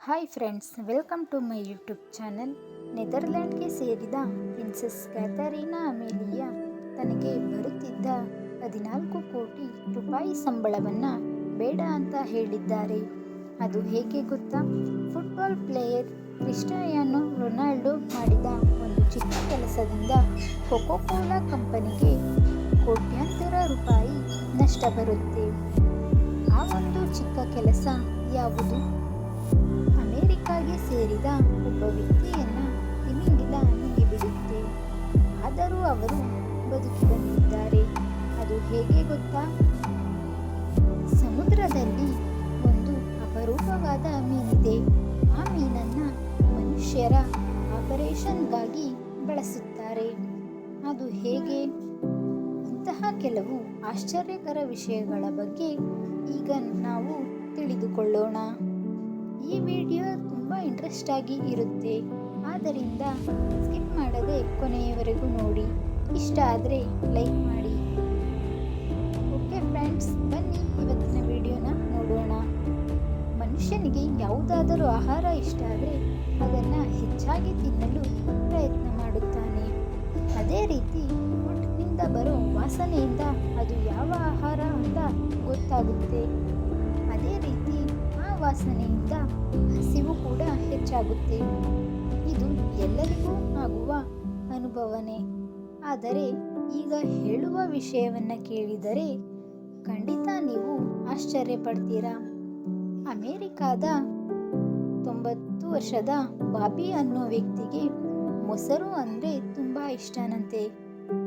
Hi friends welcome to my YouTube channel ನೆದರ್ಲ್ಯಾಂಡ್ಗೆ ಸೇರಿದ princess ಕ್ಯಾಥರೀನಾ ಅಮೇಲಿಯಾ ತನಗೆ ಬರುತ್ತಿದ್ದ ಹದಿನಾಲ್ಕು ಕೋಟಿ ರೂಪಾಯಿ ಸಂಬಳವನ್ನು ಬೇಡ ಅಂತ ಹೇಳಿದ್ದಾರೆ. ಅದು ಹೇಗೆ ಗೊತ್ತಾ? ಫುಟ್ಬಾಲ್ ಪ್ಲೇಯರ್ ಕ್ರಿಸ್ಟಿಯಾನೋ ರೊನಾಲ್ಡೊ ಮಾಡಿದ ಒಂದು ಚಿಕ್ಕ ಕೆಲಸದಿಂದ ಕೊಕೊಕೋಲಾ ಕಂಪನಿಗೆ ಕೋಟ್ಯಾಂತರ ರೂಪಾಯಿ ನಷ್ಟ ಬರುತ್ತೆ. ಆ ಒಂದು ಚಿಕ್ಕ ಕೆಲಸ ಯಾವುದು? ಅಮೆರಿಕಾಗೆ ಸೇರಿದ ಒಬ್ಬ ವ್ಯಕ್ತಿಯನ್ನು ತಿಮಿಂಗಿಲ ನುಂಗಿ ಬಿಡುತ್ತೆ. ಆದರೂ ಅವರು ಬದುಕಿ ಬಂದಿದ್ದಾರೆ. ಅದು ಹೇಗೆ ಗೊತ್ತಾ? ಸಮುದ್ರದಲ್ಲಿ ಒಂದು ಅಪರೂಪವಾದ ಮೀನಿದೆ. ಆ ಮೀನನ್ನು ಮನುಷ್ಯರ ಆಪರೇಷನ್ಗಾಗಿ ಬಳಸುತ್ತಾರೆ. ಅದು ಹೇಗೆ? ಇಂತಹ ಕೆಲವು ಆಶ್ಚರ್ಯಕರ ವಿಷಯಗಳ ಬಗ್ಗೆ ಈಗ ನಾವು ತಿಳಿದುಕೊಳ್ಳೋಣ. ಈ ವಿಡಿಯೋ ತುಂಬ ಇಂಟ್ರೆಸ್ಟ್ ಆಗಿ ಇರುತ್ತೆ. ಆದ್ದರಿಂದ ಸ್ಕಿಪ್ ಮಾಡದೆ ಕೊನೆಯವರೆಗೂ ನೋಡಿ. ಇಷ್ಟ ಆದರೆ ಲೈಕ್ ಮಾಡಿ. ಓಕೆ ಫ್ರೆಂಡ್ಸ್ ಬನ್ನಿ ಇವತ್ತಿನ ವಿಡಿಯೋನ ನೋಡೋಣ. ಮನುಷ್ಯನಿಗೆ ಯಾವುದಾದರೂ ಆಹಾರ ಇಷ್ಟ ಆದರೆ ಅದನ್ನು ಹೆಚ್ಚಾಗಿ ತಿನ್ನಲು ಪ್ರಯತ್ನ ಮಾಡುತ್ತಾನೆ. ಅದೇ ರೀತಿ ಫುಡ್ನಿಂದ ಬರೋ ವಾಸನೆಯಿಂದ ಅದು ಯಾವ ಆಹಾರ ಅಂತ ಗೊತ್ತಾಗುತ್ತೆ. ವಾಸನೆಯಿಂದ ಹಸಿವು ಕೂಡ ಹೆಚ್ಚಾಗುತ್ತೆ. ಇದು ಎಲ್ಲರಿಗೂ ಆಗುವ ಅನುಭವನೇ. ಆದರೆ ಈಗ ಹೇಳುವ ವಿಷಯವನ್ನು ಕೇಳಿದರೆ ಖಂಡಿತ ನೀವು ಆಶ್ಚರ್ಯ ಪಡ್ತೀರಾ ಅಮೇರಿಕಾದ ತೊಂಬತ್ತು ವರ್ಷದ ಬಾಬಿ ಅನ್ನೋ ವ್ಯಕ್ತಿಗೆ ಮೊಸರು ಅಂದರೆ ತುಂಬ ಇಷ್ಟನಂತೆ.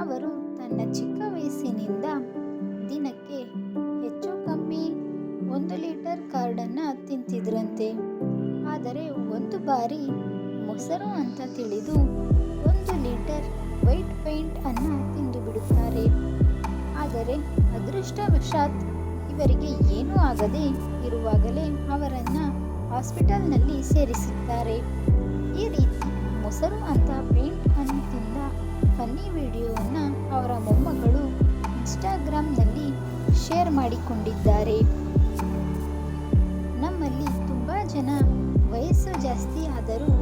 ಅವರು ತನ್ನ ಚಿಕ್ಕ ವಯಸ್ಸಿನಿಂದ ದಿನಕ್ಕೆ ಒಂದು ಲೀಟರ್ ಕಾರ್ಡನ್ನು ತಿಂತಿದ್ರಂತೆ. ಆದರೆ ಒಂದು ಬಾರಿ ಮೊಸರು ಅಂತ ತಿಳಿದು ಒಂದು ಲೀಟರ್ ವೈಟ್ ಪೈಂಟ್ ಅನ್ನು ತಿಂದು ಬಿಡುತ್ತಾರೆ. ಆದರೆ ಅದೃಷ್ಟವಶಾತ್ ಇವರಿಗೆ ಏನೂ ಆಗದೆ ಇರುವಾಗಲೇ ಅವರನ್ನು ಹಾಸ್ಪಿಟಲ್ನಲ್ಲಿ ಸೇರಿಸುತ್ತಾರೆ ಈ ರೀತಿ ಮೊಸರು ಅಂತ ಪೇಂಟ್ ಅನ್ನು ತಿಂದ ಫನ್ನಿ ವಿಡಿಯೋವನ್ನು ಅವರ ಮೊಮ್ಮಗಳು ಇನ್ಸ್ಟಾಗ್ರಾಮ್ನಲ್ಲಿ ಶೇರ್ ಮಾಡಿಕೊಂಡಿದ್ದಾರೆ. ನಮ್ಮಲ್ಲಿ ತುಂಬ ಜನ ವಯಸ್ಸು ಜಾಸ್ತಿ ಆದರೂ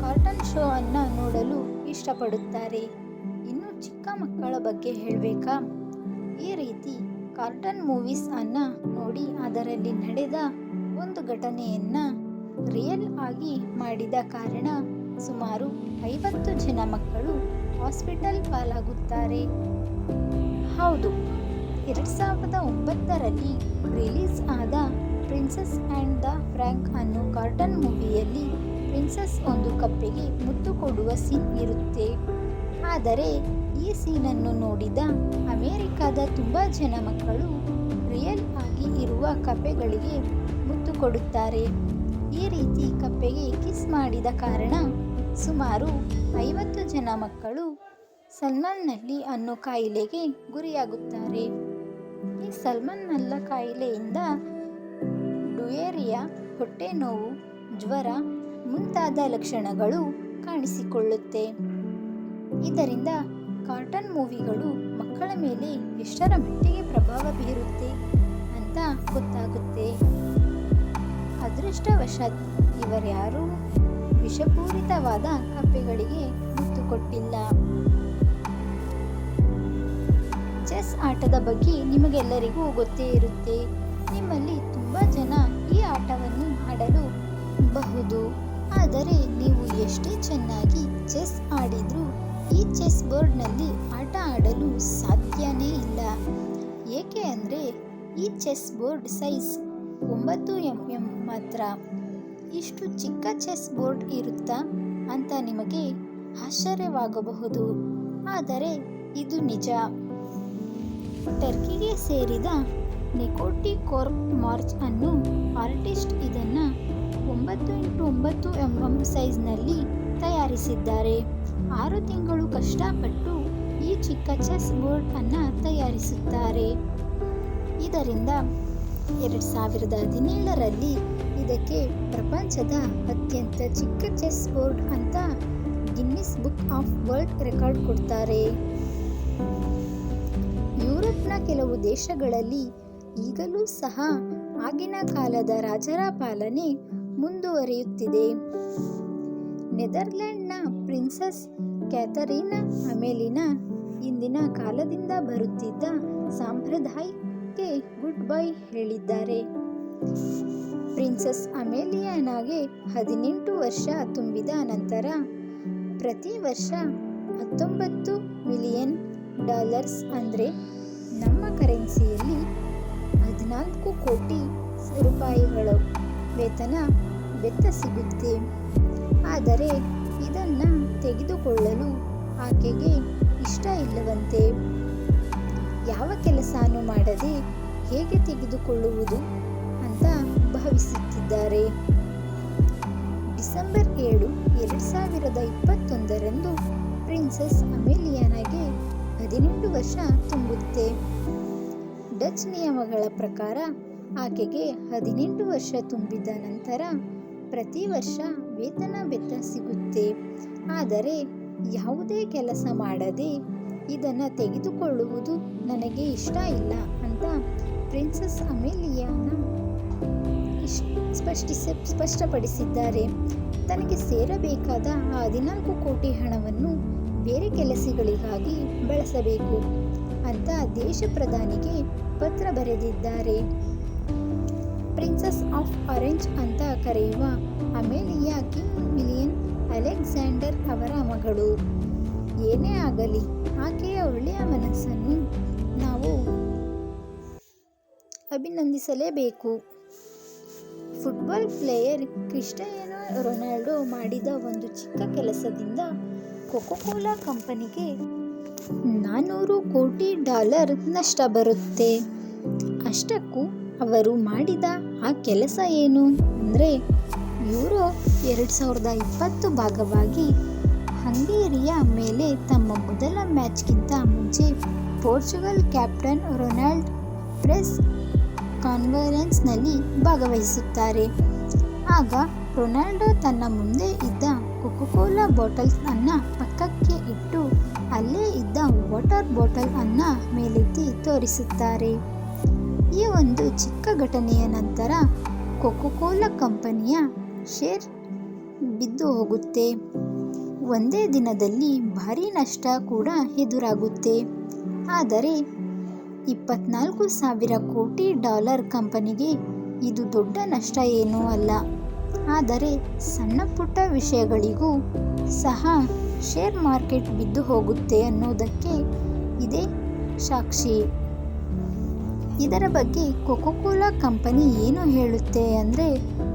ಕಾರ್ಟೂನ್ ಶೋ ಅನ್ನು ನೋಡಲು ಇಷ್ಟಪಡುತ್ತಾರೆ. ಇನ್ನು ಚಿಕ್ಕ ಮಕ್ಕಳ ಬಗ್ಗೆ ಹೇಳಬೇಕಾ? ಈ ರೀತಿ ಕಾರ್ಟೂನ್ ಮೂವೀಸ್ ಅನ್ನು ನೋಡಿ ಅದರಲ್ಲಿ ನಡೆದ ಒಂದು ಘಟನೆಯನ್ನ ರಿಯಲ್ ಆಗಿ ಮಾಡಿದ ಕಾರಣ ಸುಮಾರು ಐವತ್ತು ಜನ ಮಕ್ಕಳು ಹಾಸ್ಪಿಟಲ್ ಪಾಲಾಗುತ್ತಾರೆ. ಹೌದು, ಎರಡು ಸಾವಿರದ ಒಂಬತ್ತರಲ್ಲಿ ರಿಲೀಸ್ ಆದ ಪ್ರಿನ್ಸೆಸ್ ಆ್ಯಂಡ್ ದ ಫ್ರ್ಯಾಂಕ್ ಅನ್ನೋ ಕಾರ್ಟನ್ ಮೂವಿಯಲ್ಲಿ ಪ್ರಿನ್ಸಸ್ ಒಂದು ಕಪ್ಪೆಗೆ ಮುತ್ತು ಕೊಡುವ ಸೀನ್ ಇರುತ್ತೆ. ಆದರೆ, ಈ ಸೀನನ್ನು ನೋಡಿದ ಅಮೇರಿಕಾದ ತುಂಬ ಜನ ಮಕ್ಕಳು ರಿಯಲ್ ಆಗಿ ಇರುವ ಕಪ್ಪೆಗಳಿಗೆ ಮುತ್ತು ಕೊಡುತ್ತಾರೆ. ಈ ರೀತಿ ಕಪ್ಪೆಗೆ ಕಿಸ್ ಮಾಡಿದ ಕಾರಣ ಸುಮಾರು ಐವತ್ತು ಜನ ಮಕ್ಕಳು ಸಲ್ಮಾನ್ನಲ್ಲಿ ಅನ್ನೋ ಕಾಯಿಲೆಗೆ ಗುರಿಯಾಗುತ್ತಾರೆ. ಈ ಸಲ್ಮನ್ನಲ್ಲ ಕಾಯಿಲೆಯಿಂದ ಡುಯೇರಿಯಾ ಹೊಟ್ಟೆ ನೋವು ಜ್ವರ ಮುಂತಾದ ಲಕ್ಷಣಗಳು ಕಾಣಿಸಿಕೊಳ್ಳುತ್ತೆ. ಇದರಿಂದ ಕಾರ್ಟನ್ ಮೂವಿಗಳು ಮಕ್ಕಳ ಮೇಲೆ ಎಷ್ಟರ ಮಟ್ಟಿಗೆ ಪ್ರಭಾವ ಬೀರುತ್ತೆ ಅಂತ ಗೊತ್ತಾಗುತ್ತೆ. ಅದೃಷ್ಟವಶಾತ್ ಇವರ್ಯಾರೂ ವಿಷಪೂರಿತವಾದ ಕಪ್ಪೆಗಳಿಗೆ ಮುತ್ತು ಕೊಟ್ಟಿಲ್ಲ ಚೆಸ್ ಆಟದ ಬಗ್ಗೆ ನಿಮಗೆಲ್ಲರಿಗೂ ಗೊತ್ತೇ ಇರುತ್ತೆ. ನಿಮ್ಮಲ್ಲಿ ತುಂಬ ಜನ ಈ ಆಟವನ್ನು ಆಡಲು ಬಹುದು. ಆದರೆ ನೀವು ಎಷ್ಟೇ ಚೆನ್ನಾಗಿ ಚೆಸ್ ಆಡಿದರೂ ಈ ಚೆಸ್ ಬೋರ್ಡ್ನಲ್ಲಿ ಆಟ ಆಡಲು ಸಾಧ್ಯನೇ ಇಲ್ಲ. ಏಕೆ ಅಂದರೆ ಈ ಚೆಸ್ ಬೋರ್ಡ್ ಸೈಜ್ ಒಂಬತ್ತು ಎಂ ಎಂ ಮಾತ್ರ. ಇಷ್ಟು ಚಿಕ್ಕ ಚೆಸ್ ಬೋರ್ಡ್ ಇರುತ್ತಾ ಅಂತ ನಿಮಗೆ ಆಶ್ಚರ್ಯವಾಗಬಹುದು. ಆದರೆ ಇದು ನಿಜ. ಟರ್ಕಿಗೆ ಸೇರಿದ ನಿಕೋಟಿ ಕೋರ್ಪ್ ಮಾರ್ಚ್ ಅನ್ನು ಆರ್ಟಿಸ್ಟ್ ಇದನ್ನು ಒಂಬತ್ತು ಇಂಟು ಒಂಬತ್ತು ಎಂ ಎಂ ಸೈಜ್ನಲ್ಲಿ ತಯಾರಿಸಿದ್ದಾರೆ. ಆರು ತಿಂಗಳು ಕಷ್ಟಪಟ್ಟು ಈ ಚಿಕ್ಕ ಚೆಸ್ ಬೋರ್ಡ್ ಅನ್ನು ತಯಾರಿಸುತ್ತಾರೆ. ಇದರಿಂದ ಎರಡು ಸಾವಿರದ ಹದಿನೇಳರಲ್ಲಿ ಇದಕ್ಕೆ ಪ್ರಪಂಚದ ಅತ್ಯಂತ ಚಿಕ್ಕ ಚೆಸ್ ಬೋರ್ಡ್ ಅಂತ Guinness book of world record ಕೊಡ್ತಾರೆ. ಯುರೋಪ್ನ ಕೆಲವು ದೇಶಗಳಲ್ಲಿ ಈಗಲೂ ಸಹ ಆಗಿನ ಕಾಲದ ರಾಜರ ಪಾಲನೆ ಮುಂದುವರಿಯುತ್ತಿದೆ. ನೆದರ್ಲ್ಯಾಂಡ್ನ ಪ್ರಿನ್ಸಸ್ ಕ್ಯಾಥರೀನ ಅಮೇಲಿನ ಇಂದಿನ ಕಾಲದಿಂದ ಬರುತ್ತಿದ್ದ ಸಾಂಪ್ರದಾಯಕ್ಕೆ ಗುಡ್ ಬೈ ಹೇಳಿದ್ದಾರೆ. ಪ್ರಿನ್ಸಸ್ ಅಮೇಲಿಯಾನಾಗೆ ಹದಿನೆಂಟು ವರ್ಷ ತುಂಬಿದ ನಂತರ ಪ್ರತಿ ವರ್ಷ ಹತ್ತೊಂಬತ್ತು ಮಿಲಿಯನ್ ಡಾಲರ್ಸ್ ಅಂದರೆ ನಮ್ಮ ಕರೆನ್ಸಿಯಲ್ಲಿ ಹದಿನಾಲ್ಕು ಕೋಟಿ ರೂಪಾಯಿಗಳು ವೇತನ ಬೆತ್ತ ಸಿಗುತ್ತೆ. ಆದರೆ ಇದನ್ನು ತೆಗೆದುಕೊಳ್ಳಲು ಆಕೆಗೆ ಇಷ್ಟ ಇಲ್ಲವಂತೆ. ಯಾವ ಕೆಲಸನೂ ಮಾಡದೆ ಹೇಗೆ ತೆಗೆದುಕೊಳ್ಳುವುದು ಅಂತ ಭಾವಿಸುತ್ತಿದ್ದಾರೆ. ಡಿಸೆಂಬರ್ ಏಳು, ಎರಡು ಸಾವಿರದ ಇಪ್ಪತ್ತೊಂದರಂದು ಪ್ರಿನ್ಸೆಸ್ ಅಮೇಲಿಯಾನಾಗೆ ಹದಿನೆಂಟು ವರ್ಷ ತುಂಬುತ್ತೆ. ಡಚ್ ನಿಯಮಗಳ ಪ್ರಕಾರ ಆಕೆಗೆ ಹದಿನೆಂಟು ವರ್ಷ ತುಂಬಿದ ನಂತರ ಪ್ರತಿ ವರ್ಷ ವೇತನ ಬೆತ್ತ ಸಿಗುತ್ತೆ. ಆದರೆ ಯಾವುದೇ ಕೆಲಸ ಮಾಡದೆ ಇದನ್ನು ತೆಗೆದುಕೊಳ್ಳುವುದು ನನಗೆ ಇಷ್ಟ ಇಲ್ಲ ಅಂತ ಪ್ರಿನ್ಸಸ್ ಅಮೇಲಿಯಾನ ಸ್ಪಷ್ಟಿಸ ಸ್ಪಷ್ಟಪಡಿಸಿದ್ದಾರೆ. ತನಗೆ ಸೇರಬೇಕಾದ ಆ ಹದಿನಾಲ್ಕು ಕೋಟಿ ಹಣವನ್ನು ಬೇರೆ ಕೆಲಸಗಳಿಗಾಗಿ ಬಳಸಬೇಕು ಅಂತ ದೇಶ ಪ್ರಧಾನಿಗೆ ಪತ್ರ ಬರೆದಿದ್ದಾರೆ. ಪ್ರಿನ್ಸಸ್ ಆಫ್ ಆರೆಂಜ್ ಅಂತ ಕರೆಯುವ ಅಮೇಲಿಯಾ ಕಿಂಗ್ ವಿಲಿಯನ್ ಅಲೆಕ್ಸಾಂಡರ್ ಅವರ ಮಗಳು. ಏನೇ ಆಗಲಿ, ಆಕೆಯ ಒಳ್ಳೆಯ ಮನಸ್ಸನ್ನು ನಾವು ಅಭಿನಂದಿಸಲೇಬೇಕು. ಫುಟ್ಬಾಲ್ ಪ್ಲೇಯರ್ ಕ್ರಿಸ್ಟಿಯಾನೋ ರೊನಾಲ್ಡೋ ಮಾಡಿದ ಒಂದು ಚಿಕ್ಕ ಕೆಲಸದಿಂದ ಕೊಕೊಕೋಲಾ ಕಂಪನಿಗೆ ನಾನ್ನೂರು ಕೋಟಿ ಡಾಲರ್ ನಷ್ಟ ಬರುತ್ತೆ. ಅಷ್ಟಕ್ಕೂ ಅವರು ಮಾಡಿದ ಆ ಕೆಲಸ ಏನು ಅಂದರೆ ಯೂರೋ ಎರಡು ಸಾವಿರದ ಇಪ್ಪತ್ತು ಭಾಗವಾಗಿ ಹಂಗೇರಿಯ ಮೇಲೆ ತಮ್ಮ ಮೊದಲ ಮ್ಯಾಚ್ಗಿಂತ ಮುಂಚೆ ಪೋರ್ಚುಗಲ್ ಕ್ಯಾಪ್ಟನ್ ರೊನಾಲ್ಡ್ ಪ್ರೆಸ್ ಕಾನ್ಫರೆನ್ಸ್ನಲ್ಲಿ ಭಾಗವಹಿಸುತ್ತಾರೆ. ಆಗ ರೊನಾಲ್ಡೋ ತನ್ನ ಮುಂದೆ ಇದ್ದ ಕೊಕೊಕೋಲಾ ಬಾಟಲ್ಸ್ ಅನ್ನು ಪಕ್ಕಕ್ಕೆ ಇಟ್ಟು ಅಲ್ಲೇ ಇದ್ದ ವಾಟರ್ ಬಾಟಲ್ ಅನ್ನು ಮೇಲೆತ್ತಿ ತೋರಿಸುತ್ತಾರೆ. ಈ ಒಂದು ಚಿಕ್ಕ ಘಟನೆಯ ನಂತರ ಕೊಕೊಕೋಲಾ ಕಂಪನಿಯ ಶೇರ್ ಬಿದ್ದು ಹೋಗುತ್ತೆ. ಒಂದೇ ದಿನದಲ್ಲಿ ಭಾರಿ ನಷ್ಟ ಕೂಡ ಎದುರಾಗುತ್ತೆ. ಆದರೆ ಇಪ್ಪತ್ನಾಲ್ಕು ಸಾವಿರ ಕೋಟಿ ಡಾಲರ್ ಕಂಪನಿಗೆ ಇದು ದೊಡ್ಡ ನಷ್ಟ ಏನೂ ಅಲ್ಲ. ಆದರೆ ಸಣ್ಣ ಪುಟ್ಟ ವಿಷಯಗಳಿಗೂ ಸಹ ಶೇರ್ ಮಾರ್ಕೆಟ್ ಬಿದ್ದು ಹೋಗುತ್ತೆ ಅನ್ನೋದಕ್ಕೆ ಇದೇ ಸಾಕ್ಷಿ. ಇದರ ಬಗ್ಗೆ ಕೊಕೊಕೋಲಾ ಕಂಪನಿ ಏನು ಹೇಳುತ್ತೆ ಅಂದರೆ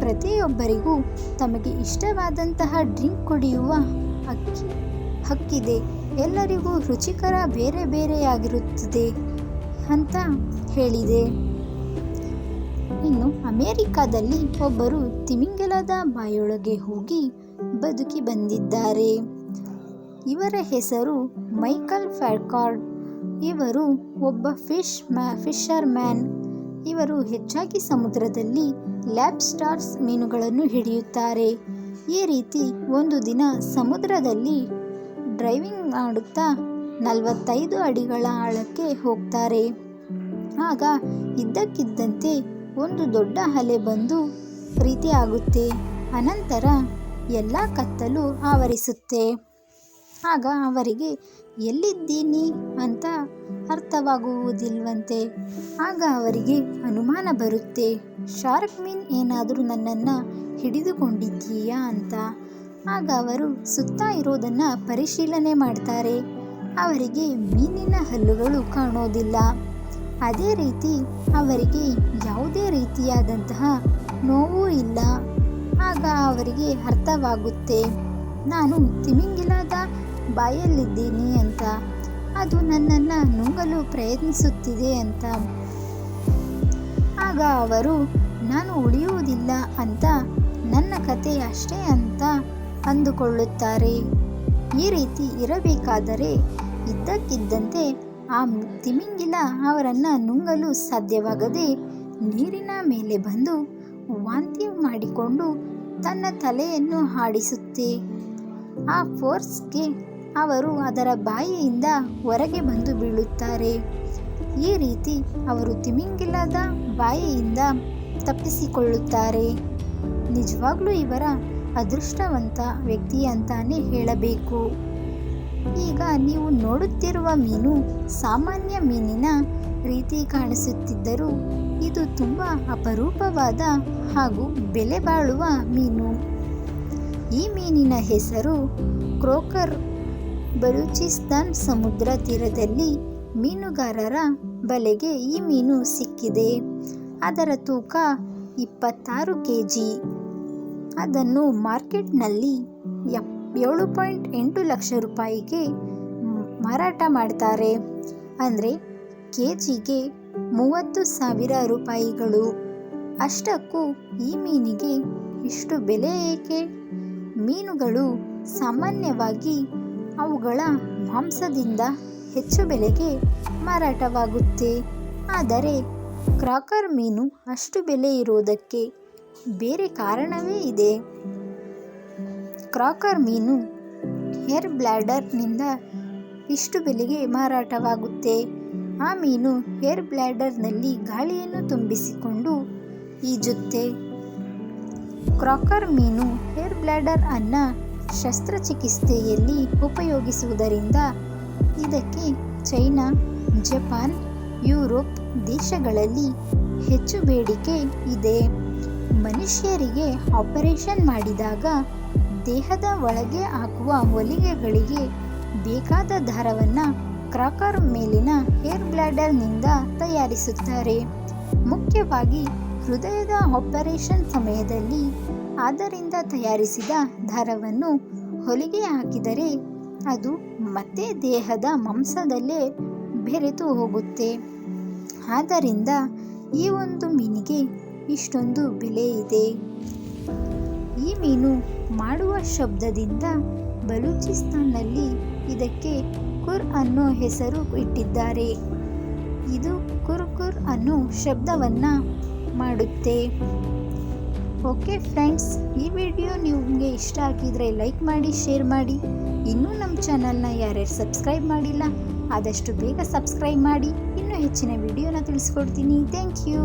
ಪ್ರತಿಯೊಬ್ಬರಿಗೂ ತಮಗೆ ಇಷ್ಟವಾದಂತಹ ಡ್ರಿಂಕ್ ಕುಡಿಯುವ ಹಕ್ಕಿ, ಹಕ್ಕಿದೆ. ಎಲ್ಲರಿಗೂ ರುಚಿಕರ ಬೇರೆ ಬೇರೆಯಾಗಿರುತ್ತದೆ ಅಂತ ಹೇಳಿದೆ. ಇನ್ನು ಅಮೇರಿಕಾದಲ್ಲಿ ಒಬ್ಬರು ತಿಮಿಂಗಲದ ಬಾಯೊಳಗೆ ಹೋಗಿ ಬದುಕಿ ಬಂದಿದ್ದಾರೆ. ಇವರ ಹೆಸರು ಮೈಕಲ್ ಫ್ಯಾಕಾರ್ಡ್ ಇವರು ಒಬ್ಬ ಫಿಶ್ ಮ್ಯಾ, ಫಿಶರ್ ಮ್ಯಾನ್. ಇವರು ಹೆಚ್ಚಾಗಿ ಸಮುದ್ರದಲ್ಲಿ ಲ್ಯಾಬ್ ಸ್ಟಾರ್ಸ್ ಮೀನುಗಳನ್ನು ಹಿಡಿಯುತ್ತಾರೆ. ಈ ರೀತಿ ಒಂದು ದಿನ ಸಮುದ್ರದಲ್ಲಿ ಡ್ರೈವಿಂಗ್ ಮಾಡುತ್ತಾ ನಲವತ್ತೈದು ಅಡಿಗಳ ಆಳಕ್ಕೆ ಹೋಗ್ತಾರೆ. ಆಗ ಇದ್ದಕ್ಕಿದ್ದಂತೆ ಒಂದು ದೊಡ್ಡ ಅಲೆ ಬಂದು ಪ್ರೀತಿ ಆಗುತ್ತೆ ಅನಂತರ ಎಲ್ಲ ಕತ್ತಲು ಆವರಿಸುತ್ತೆ. ಆಗ ಅವರಿಗೆ, ಎಲ್ಲಿದ್ದೀನಿ? ಅಂತ ಅರ್ಥವಾಗುವುದಿಲ್ವಂತೆ. ಆಗ ಅವರಿಗೆ ಅನುಮಾನ ಬರುತ್ತೆ. ಶಾರ್ಕ್ ಮೀನ್ ಏನಾದರೂ ನನ್ನನ್ನು ಹಿಡಿದುಕೊಂಡಿದ್ದೀಯಾ? ಅಂತ. ಆಗ ಅವರು ಸುತ್ತ ಇರೋದನ್ನು ಪರಿಶೀಲನೆ ಮಾಡ್ತಾರೆ. ಅವರಿಗೆ ಮೀನಿನ ಹಲ್ಲುಗಳು ಕಾಣೋದಿಲ್ಲ. ಅದೇ ರೀತಿ ಅವರಿಗೆ ಯಾವುದೇ ರೀತಿಯಾದಂತಹ ನೋವು ಇಲ್ಲ. ಆಗ ಅವರಿಗೆ ಅರ್ಥವಾಗುತ್ತೆ, ನಾನು ತಿಮಿಂಗಿಲಾದ ಬಾಯಲ್ಲಿದ್ದೀನಿ ಅಂತ. ಅದು ನನ್ನನ್ನು ನುಂಗಲು ಪ್ರಯತ್ನಿಸುತ್ತಿದೆ ಅಂತ. ಆಗ ಅವರು, ನಾನು ಉಳಿಯುವುದಿಲ್ಲ ಅಂತ, ನನ್ನ ಕತೆ ಅಷ್ಟೇ ಅಂತ ಅಂದುಕೊಳ್ಳುತ್ತಾರೆ. ಈ ರೀತಿ ಇರಬೇಕಾದರೆ ಇದ್ದಕ್ಕಿದ್ದಂತೆ ಆ ತಿಮಿಂಗಿಲ ಅವರನ್ನು ನುಂಗಲು ಸಾಧ್ಯವಾಗದೆ ನೀರಿನ ಮೇಲೆ ಬಂದು ವಾಂತಿ ಮಾಡಿಕೊಂಡು ತನ್ನ ತಲೆಯನ್ನು ಹಾಡಿಸುತ್ತೆ. ಆ ಫೋರ್ಸ್ಗೆ ಅವರು ಅದರ ಬಾಯಿಯಿಂದ ಹೊರಗೆ ಬಂದು ಬೀಳುತ್ತಾರೆ. ಈ ರೀತಿ ಅವರು ತಿಮಿಂಗಿಲದ ಬಾಯಿಯಿಂದ ತಪ್ಪಿಸಿಕೊಳ್ಳುತ್ತಾರೆ. ನಿಜವಾಗ್ಲೂ ಇವರ ಅದೃಷ್ಟವಂತ ವ್ಯಕ್ತಿ ಅಂತಾನೆ ಹೇಳಬೇಕು. ಈಗ ನೀವು ನೋಡುತ್ತಿರುವ ಮೀನು ಸಾಮಾನ್ಯ ಮೀನಿನ ರೀತಿ ಕಾಣಿಸುತ್ತಿದ್ದರೂ ಇದು ತುಂಬ ಅಪರೂಪವಾದ ಹಾಗೂ ಬೆಲೆ ಬಾಳುವ ಮೀನು. ಈ ಮೀನಿನ ಹೆಸರು ಕ್ರೋಕರ್. ಬಲೂಚಿಸ್ತಾನ್ ಸಮುದ್ರ ತೀರದಲ್ಲಿ ಮೀನುಗಾರರ ಬಲೆಗೆ ಈ ಮೀನು ಸಿಕ್ಕಿದೆ. ಅದರ ತೂಕ ಇಪ್ಪತ್ತಾರು ಕೆ ಜಿ ಅದನ್ನು ಮಾರ್ಕೆಟ್ನಲ್ಲಿ ಎಪ್ ಏಳು ಪಾಯಿಂಟ್ ಎಂಟು ಲಕ್ಷ ರೂಪಾಯಿಗೆ ಮಾರಾಟ ಮಾಡ್ತಾರೆ. ಅಂದರೆ ಕೆ ಜಿಗೆ ಮೂವತ್ತು ಸಾವಿರ ರೂಪಾಯಿಗಳು. ಅಷ್ಟಕ್ಕೂ ಈ ಮೀನಿಗೆ ಇಷ್ಟು ಬೆಲೆ ಏಕೆ? ಮೀನುಗಳು ಸಾಮಾನ್ಯವಾಗಿ ಅವುಗಳ ಮಾಂಸದಿಂದ ಹೆಚ್ಚು ಬೆಲೆಗೆ ಮಾರಾಟವಾಗುತ್ತೆ. ಆದರೆ ಕ್ರಾಕರ್ ಮೀನು ಅಷ್ಟು ಬೆಲೆ ಇರುವುದಕ್ಕೆ ಬೇರೆ ಕಾರಣವೇ ಇದೆ. ಕ್ರಾಕರ್ ಮೀನು ಹೇರ್ ಬ್ಲ್ಯಾಡರ್ನಿಂದ ಇಷ್ಟು ಬೆಲೆಗೆ ಮಾರಾಟವಾಗುತ್ತೆ. ಆ ಮೀನು ಹೇರ್ ಬ್ಲ್ಯಾಡರ್ನಲ್ಲಿ ಗಾಳಿಯನ್ನು ತುಂಬಿಸಿಕೊಂಡು ಈಜುತ್ತೆ. ಕ್ರಾಕರ್ ಮೀನು ಹೇರ್ ಬ್ಲ್ಯಾಡರ್ ಅನ್ನು ಶಸ್ತ್ರಚಿಕಿತ್ಸೆಯಲ್ಲಿ ಉಪಯೋಗಿಸುವುದರಿಂದ ಇದಕ್ಕೆ ಚೈನಾ, ಜಪಾನ್, ಯುರೋಪ್ ದೇಶಗಳಲ್ಲಿ ಹೆಚ್ಚು ಬೇಡಿಕೆ ಇದೆ. ಮನುಷ್ಯರಿಗೆ ಆಪರೇಷನ್ ಮಾಡಿದಾಗ ದೇಹದ ಒಳಗೆ ಹಾಕುವ ಹೊಲಿಗೆಗಳಿಗೆ ಬೇಕಾದ ದಾರವನ್ನು ಕ್ರಾಕರ್ ಮೇಲಿನ ಹೇರ್ ಬ್ಲ್ಯಾಡರ್ನಿಂದ ತಯಾರಿಸುತ್ತಾರೆ. ಮುಖ್ಯವಾಗಿ ಹೃದಯದ ಆಪರೇಷನ್ ಸಮಯದಲ್ಲಿ ಅದರಿಂದ ತಯಾರಿಸಿದ ದಾರವನ್ನು ಹೊಲಿಗೆ ಹಾಕಿದರೆ ಅದು ಮತ್ತೆ ದೇಹದ ಮಾಂಸದಲ್ಲೇ ಬೆರೆತು ಹೋಗುತ್ತೆ. ಆದ್ದರಿಂದ ಈ ಒಂದು ಮೀನಿಗೆ ಇಷ್ಟೊಂದು ಬೆಲೆ ಇದೆ. ಈ ಮೀನು ಮಾಡುವ ಶಬ್ದದಿಂದ ಬಲೂಚಿಸ್ತಾನ್ನಲ್ಲಿ ಇದಕ್ಕೆ ಕುರ್ ಅನ್ನೋ ಹೆಸರು ಇಟ್ಟಿದ್ದಾರೆ. ಇದು ಕುರ್ ಕುರ್ ಅನ್ನೋ ಶಬ್ದವನ್ನು ಮಾಡುತ್ತೆ. ಓಕೆ ಫ್ರೆಂಡ್ಸ್, ಈ ವಿಡಿಯೋ ನಿಮಗೆ ಇಷ್ಟ ಆಗಿದ್ರೆ ಲೈಕ್ ಮಾಡಿ, ಶೇರ್ ಮಾಡಿ. ಇನ್ನೂ ನಮ್ಮ ಚಾನಲ್ನ ಯಾರ್ಯಾರು ಸಬ್ಸ್ಕ್ರೈಬ್ ಮಾಡಿಲ್ಲ, ಆದಷ್ಟು ಬೇಗ ಸಬ್ಸ್ಕ್ರೈಬ್ ಮಾಡಿ. ಇನ್ನೂ ಹೆಚ್ಚಿನ ವಿಡಿಯೋನ ತಿಳಿಸ್ಕೊಡ್ತೀನಿ. Thank you.